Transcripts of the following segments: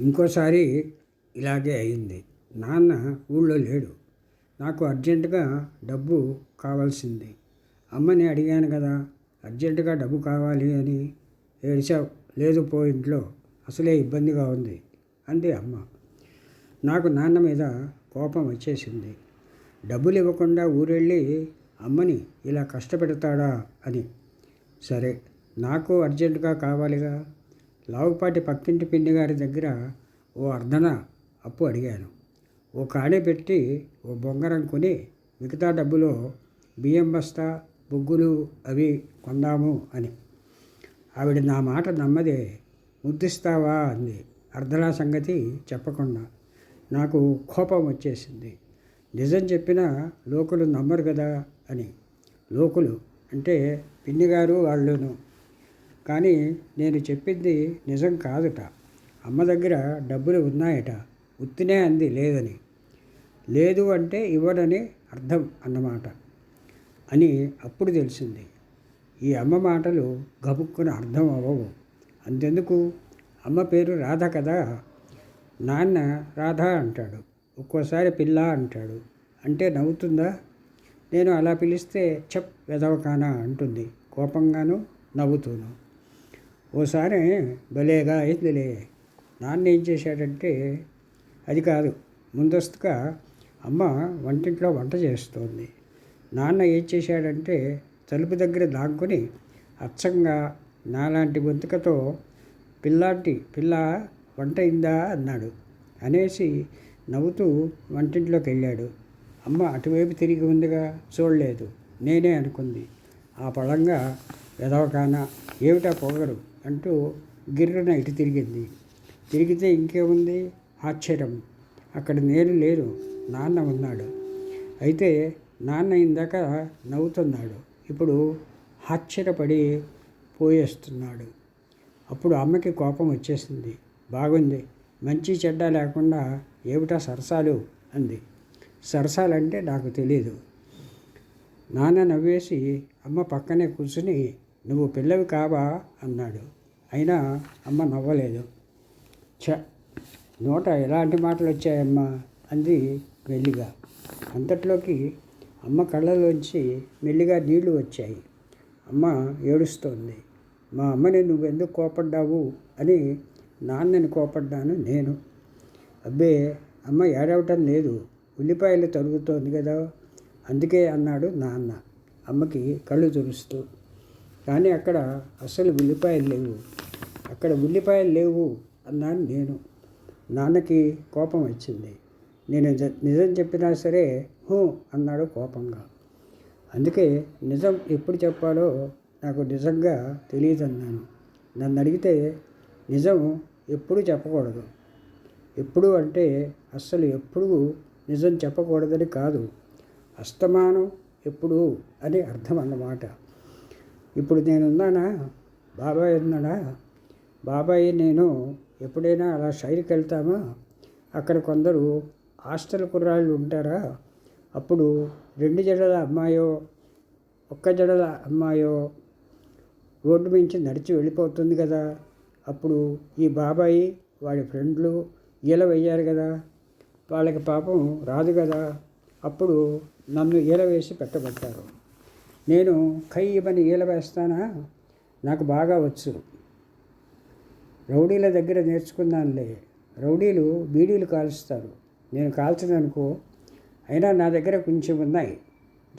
ఇంకోసారి ఇలాగే అయింది. నాన్న ఊళ్ళో లేడు. నాకు అర్జెంటుగా డబ్బు కావాల్సింది. అమ్మని అడిగాను కదా అర్జెంటుగా డబ్బు కావాలి అని. ఏడిచావు? లేదు పో ఇంట్లో. అసలే ఇబ్బందిగా ఉంది అంది అమ్మ. నాకు నాన్న మీద కోపం వచ్చేసింది. డబ్బులు ఇవ్వకుండా ఊరెళ్ళి అమ్మని ఇలా కష్టపెడతాడా అని. సరే నాకు అర్జెంటుగా కావాలిగా. లావుపాటి పక్కింటి పిండి గారి దగ్గర ఓ అర్ధన అప్పు అడిగాను. ఓ కాడే పెట్టి ఓ బొంగరం కొని మిగతా డబ్బులో బియ్యం బస్తా బొగ్గులు అవి కొందాము అని. ఆవిడ నా మాట నమ్మదే ముద్దిస్తావా అంది. అర్ధనా సంగతి చెప్పకుండా నాకు కోపం వచ్చేసింది. నిజం చెప్పినా లోకులు నమ్మరు కదా అని. లోకులు అంటే పిన్నిగారు వాళ్ళును. కానీ నేను చెప్పింది నిజం కాదుట. అమ్మ దగ్గర డబ్బులు ఉన్నాయట. ఉత్తినే అంది లేదని. లేదు అంటే ఇవ్వడని అర్థం అన్నమాట అని అప్పుడు తెలిసింది. ఈ అమ్మ మాటలు గబుక్కున అర్థం అవ్వవు. అంతెందుకు? అమ్మ పేరు రాధ కదా? నాన్న రాధ అంటాడు. ఒక్కోసారి పిల్ల అంటాడు. అంటే నవ్వుతుందా? నేను అలా పిలిస్తే చెప్ వెదవకానా అంటుంది. కోపంగాను నవ్వుతూను. ఓసారి భలేగా అయిందిలే నాన్న ఏం చేశాడంటే అది కాదు ముందస్తుగా అమ్మ వంటింట్లో వంట చేస్తోంది. నాన్న ఏం చేశాడంటే తలుపు దగ్గర దాక్కుని అచ్చంగా నాలాంటి గొంతుకతో పిల్లాంటి పిల్ల వంట అయిందా? అన్నాడు. అనేసి నవ్వుతూ వంటింట్లోకి వెళ్ళాడు. అమ్మ అటువైపు తిరిగి ఉందిగా చూడలేదు. నేనే అనుకుంది. ఆ పళంగా ఎదవకాన ఏమిటా పొగరు? అంటూ గిర్రున ఇటు తిరిగింది. తిరిగితే ఇంకేముంది? ఆశ్చర్యం. అక్కడ నేను లేను. నాన్న ఉన్నాడు. అయితే నాన్న ఇందాక నవ్వుతున్నాడు. ఇప్పుడు ఆశ్చర్యపడి పోయేస్తున్నాడు. అప్పుడు అమ్మకి కోపం వచ్చేసింది. బాగుంది. మంచి చెడ్డ లేకుండా ఏమిటా సరసాలు? అంది. సరసాలంటే నాకు తెలియదు నాన్న నవ్వేసి అమ్మ పక్కనే కూర్చుని నువ్వు పిల్లవి కావా? అన్నాడు. అయినా అమ్మ నవ్వలేదు. చ నోట ఎలాంటి మాటలు వచ్చాయమ్మా అంది మెల్లిగా. అంతట్లోకి అమ్మ కళ్ళలోంచి మెల్లిగా నీళ్ళు వచ్చాయి. అమ్మ ఏడుస్తోంది. మా అమ్మని నువ్వెందుకు కోపడ్డావు? అని నాన్నని కోపడ్డాను నేను. అబ్బే అమ్మ ఏడవటం లేదు. ఉల్లిపాయలు తరుగుతోంది కదా? అందుకే అన్నాడు నాన్న. అమ్మకి కళ్ళు తురుస్తూ కానీ అక్కడ అసలు ఉల్లిపాయలు లేవు. అక్కడ ఉల్లిపాయలు లేవు అన్నాను నేను. నాన్నకి కోపం వచ్చింది. నేను నిజం చెప్పినా సరే హూ అన్నాడు కోపంగా. అందుకే నిజం ఎప్పుడు చెప్పాలో నాకు నిజంగా తెలియదన్నాను. నన్ను అడిగితే నిజం ఎప్పుడు చెప్పకూడదు. ఎప్పుడు అంటే అస్సలు ఎప్పుడు నిజం చెప్పకూడదని కాదు. అస్తమానం ఎప్పుడు అని అర్థం అన్నమాట ఇప్పుడు నేను ఉన్నానా బాబాయ్ ఉన్నాడా? బాబాయ్ నేను ఎప్పుడైనా అలా షైర్కి వెళ్తామా? అక్కడ కొందరు హాస్టల్ కుర్రాళ్ళు ఉంటారా? అప్పుడు రెండు జడల అమ్మాయో ఒక్క జడల అమ్మాయో రోడ్డు మించి నడిచి వెళ్ళిపోతుంది కదా. అప్పుడు ఈ బాబాయి వాడి ఫ్రెండ్లు ఈల వేయారు కదా. వాళ్ళకి పాపం రాదు కదా. అప్పుడు నన్ను ఈల వేసి పెట్టబట్టారు నేను ఖయ్యమని ఈల వేస్తానా? నాకు బాగా వచ్చు. రౌడీల దగ్గర నేర్చుకున్నానులే రౌడీలు బీడీలు కాలుస్తారు. నేను కాల్చదనుకో. అయినా నా దగ్గర కొంచెం ఉన్నాయి.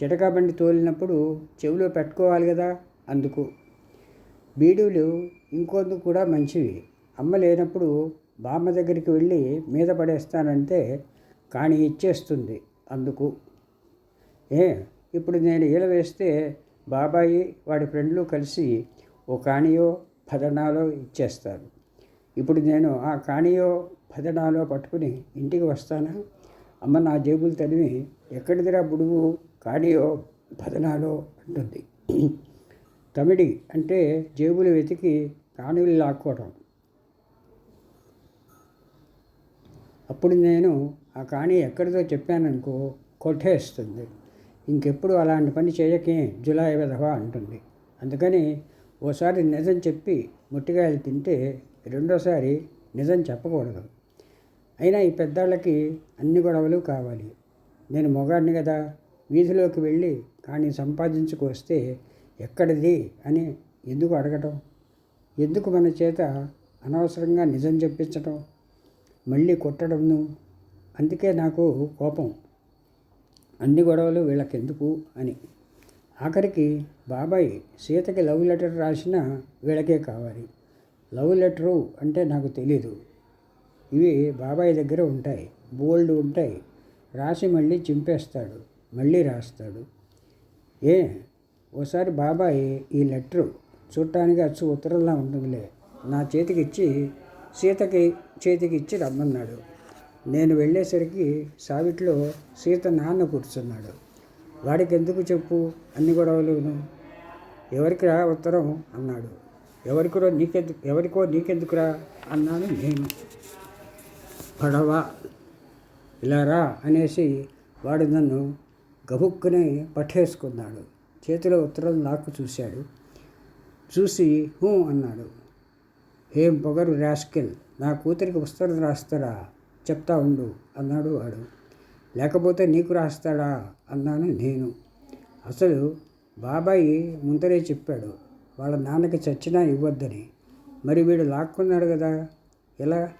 జటకా బండి తోలినప్పుడు చెవిలో పెట్టుకోవాలి కదా? అందుకు. బీడీలు ఇంకొందుకు కూడా మంచివి. అమ్మ లేనప్పుడు బామ్మ దగ్గరికి వెళ్ళి మీద పడేస్తానంటే కానీ ఇచ్చేస్తుంది. అందుకు. ఏ? ఇప్పుడు నేను ఈల వేస్తే బాబాయి వాడి ఫ్రెండ్లు కలిసి ఓ కాణియో పదనాలో ఇచ్చేస్తారు. ఇప్పుడు నేను ఆ కాణియో పదనాలో పట్టుకుని ఇంటికి వస్తానా? అమ్మ నా జేబులు తడివి ఎక్కడిదిరా బుడుగు? కాణియో పదనాలో అంటుంది. తమిడి అంటే జేబులు వెతికి కాణులు లాక్కోవడం అప్పుడు నేను ఆ కాణి ఎక్కడిదో చెప్పాననుకో కొట్టేస్తుంది. ఇంకెప్పుడు అలాంటి పని చేయకే జులాయి విధవా అంటుంది. అందుకని ఓసారి నిజం చెప్పి ముట్టికాయలు తింటే రెండోసారి నిజం చెప్పకూడదు. అయినా ఈ పెద్దాళ్ళకి అన్ని గొడవలు కావాలి. నేను మొగాడిని కదా వీధిలోకి వెళ్ళి కానీ సంపాదించుకొస్తే ఎక్కడిది అని ఎందుకు అడగటం? ఎందుకు మన చేత అనవసరంగా నిజం చెప్పించటం? మళ్ళీ కొట్టడంను? అందుకే నాకు కోపం. అన్ని గొడవలు వీళ్ళకెందుకు అని. ఆఖరికి బాబాయ్ సీతకి లవ్ లెటర్ రాసిన వీళ్ళకే కావాలి. లవ్ లెటరు అంటే నాకు తెలీదు. ఇవి బాబాయ్ దగ్గర ఉంటాయి. బోల్డ్ ఉంటాయి. రాసి మళ్ళీ చింపేస్తాడు. మళ్ళీ రాస్తాడు. ఏ ఓసారి బాబాయ్ ఈ లెటరు చూడటానికి అచ్చు ఉత్తరంలా ఉంటుందిలే. నా చేతికి ఇచ్చి సీతకి చేతికి ఇచ్చి రమ్మన్నాడు. నేను వెళ్ళేసరికి సావిట్లో సీత నాన్న కూర్చున్నాడు. వాడికి ఎందుకు చెప్పు? అన్ని గొడవలును. ఎవరికిరా ఉత్తరం? అన్నాడు. ఎవరికో నీకెందుకు ఎవరికో నీకెందుకురా? అన్నాను నేను. పడవ ఇలా రా అనేసి వాడు నన్ను గబుక్కుని పట్టేసుకున్నాడు. చేతిలో ఉత్తరం నాకు చూశాడు. చూసి హూ అన్నాడు. ఏం పొగరు రాస్కెల్ నా కూతురికి ఉత్తరం రాస్తారా? చెప్తా ఉండు అన్నాడు వాడు. లేకపోతే నీకు రాస్తాడా? అన్నాను నేను. అసలు బాబాయి ముందరే చెప్పాడు వాళ్ళ నాన్నకి చచ్చినా ఇవ్వద్దని. మరి వీడు లాక్కున్నాడు కదా? ఎలా?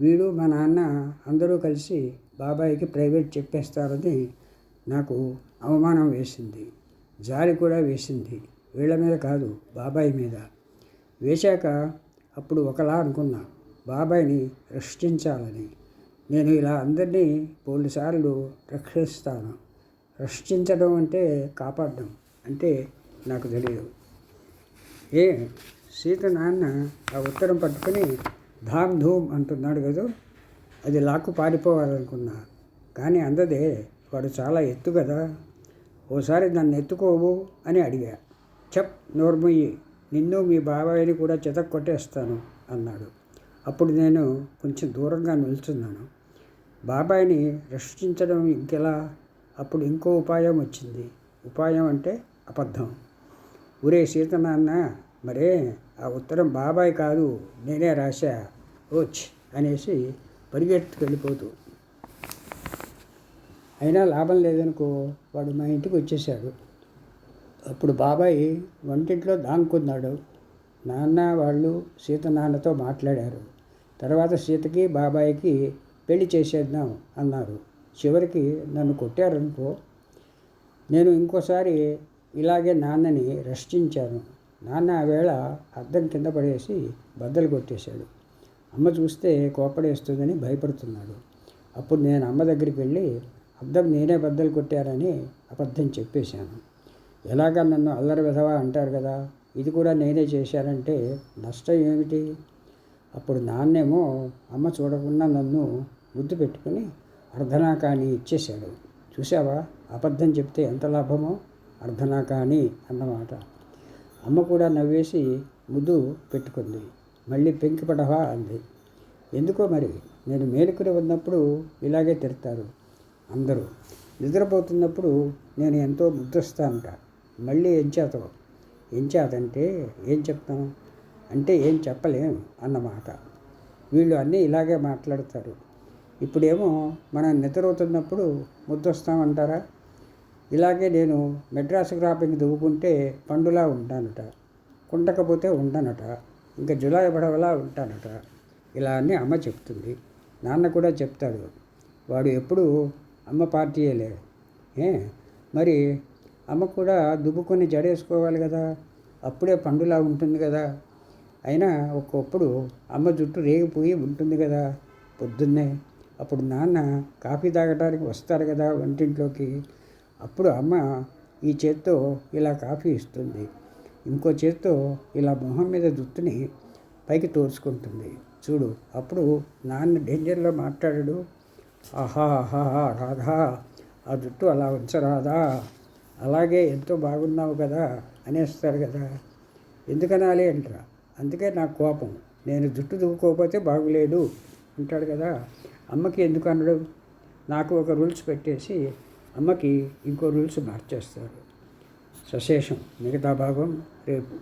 వీడు మా నాన్న అందరూ కలిసి బాబాయికి ప్రైవేట్ చెప్పేస్తారని నాకు అవమానం వేసింది. జాలి కూడా వేసింది. వీళ్ళ మీద కాదు బాబాయ్ మీద. వేశాక అప్పుడు ఒకలా అనుకున్నా బాబాయ్ని రక్షించాలని. నేను ఇలా అందరినీ పోలీసార్లు రక్షిస్తాను. రక్షించడం అంటే కాపాడడం అంటే నాకు తెలియదు. ఏ సీత నాన్న ఆ ఉత్తరం పట్టుకొని ధామ్ ధూమ్ అంటున్నాడు కదా? అది లాక్కు పారిపోవాలనుకున్నా. కానీ అందదే వాడు చాలా ఎత్తు కదా. ఓసారి నన్ను ఎత్తుకోవు అని అడిగా. చెప్ నోర్మయ్యి నిన్ను మీ బాబాయిని కూడా చితక్కొట్టేస్తాను అన్నాడు. అప్పుడు నేను కొంచెం దూరంగా నిల్చున్నాను. బాబాయిని రక్షించడం ఇంకెలా? అప్పుడు ఇంకో ఉపాయం వచ్చింది. ఉపాయం అంటే అబద్ధం. ఊరే సీత నాన్న మరే ఆ ఉత్తరం బాబాయ్ కాదు నేనే రాశా. ఓచ్ అనేసి పరిగెత్తుకెళ్ళిపోతూ. అయినా లాభం లేదనుకో వాడు మా ఇంటికి వచ్చేసాడు అప్పుడు బాబాయ్ వంటింట్లో దాంకున్నాడు. నాన్న వాళ్ళు సీత నాన్నతో మాట్లాడారు. తర్వాత సీతకి బాబాయ్కి పెళ్ళి చేసేద్దాం అన్నారు. చివరికి నన్ను కొట్టారనుకో నేను ఇంకోసారి ఇలాగే నాన్నని రక్షించాను. నాన్న ఆ వేళ అద్దం కింద పడేసి బద్దలు కొట్టేశాడు. అమ్మ చూస్తే కోపడేస్తుందని భయపడుతున్నాడు. అప్పుడు నేను అమ్మ దగ్గరికి వెళ్ళి అద్దం నేనే బద్దలు కొట్టారని అబద్ధం చెప్పేశాను. ఎలాగా నన్ను అల్లరి విధవా అంటారు కదా ఇది కూడా నేనే చేశానంటే నష్టం ఏమిటి? అప్పుడు నాన్నేమో అమ్మ చూడకుండా నన్ను ముద్దు పెట్టుకుని అర్ధనాకాని ఇచ్చేశాడు. చూసావా అబద్ధం చెప్తే ఎంత లాభమో? అర్ధనాకాని అన్నమాట. అమ్మ కూడా నవ్వేసి ముద్దు పెట్టుకుంది. మళ్ళీ పెంకి పడవా అంది. ఎందుకో మరి? నేను మేలుకుని ఉన్నప్పుడు ఇలాగే తిడతారు అందరూ. నిద్రపోతున్నప్పుడు నేను ఎంతో ముద్దొస్తానంట. మళ్ళీ ఎంచాతో ఎంచాతంటే ఏం చెప్తాం అంటే ఏం చెప్పలేం అన్నమాట. వీళ్ళు అన్నీ ఇలాగే మాట్లాడతారు. ఇప్పుడేమో మనం నిద్రవుతున్నప్పుడు ముద్దొస్తామంటారా? ఇలాగే నేను మెడ్రాస్ క్రాపింగ్ దువ్వుకుంటే పండులా ఉంటానట కుండకపోతే ఉండనట ఇంకా జులై పడవలా ఉంటానట. ఇలా అని అమ్మ చెప్తుంది. నాన్న కూడా చెప్తాడు వాడు ఎప్పుడు అమ్మ పార్టీ ఏ? మరి అమ్మ కూడా దుబ్బుకొని జడేసుకోవాలి కదా అప్పుడే పండులా ఉంటుంది కదా. అయినా ఒక్కొప్పుడు అమ్మ జుట్టు రేగిపోయి ఉంటుంది కదా పొద్దున్నే. అప్పుడు నాన్న కాఫీ తాగడానికి వస్తారు కదా వంటింట్లోకి. అప్పుడు అమ్మ ఈ చేత్తో ఇలా కాఫీ ఇస్తుంది. ఇంకో చేత్తో ఇలా మొహం మీద జుట్టుని పైకి తోసుకుంటుంది. చూడు అప్పుడు నాన్న డేంజర్లో మాట్లాడాడు. ఆహా ఆహా రాధా ఆ జుట్టు అలా ఉంచరాదా అలాగే ఎంతో బాగున్నావు కదా అనేస్తారు కదా. ఎందుకనాలి అంటారా. అందుకే నాకు కోపం. నేను జుట్టు దువ్వుకోకపోతే బాగులేదు అంటాడు కదా. అమ్మకి ఎందుకు అనడు? నాకు ఒక రూల్స్ పెట్టేసి అమ్మకి ఇంకో రూల్స్ మార్చేస్తాడు సశేషం మిగతా భాగం రేపు.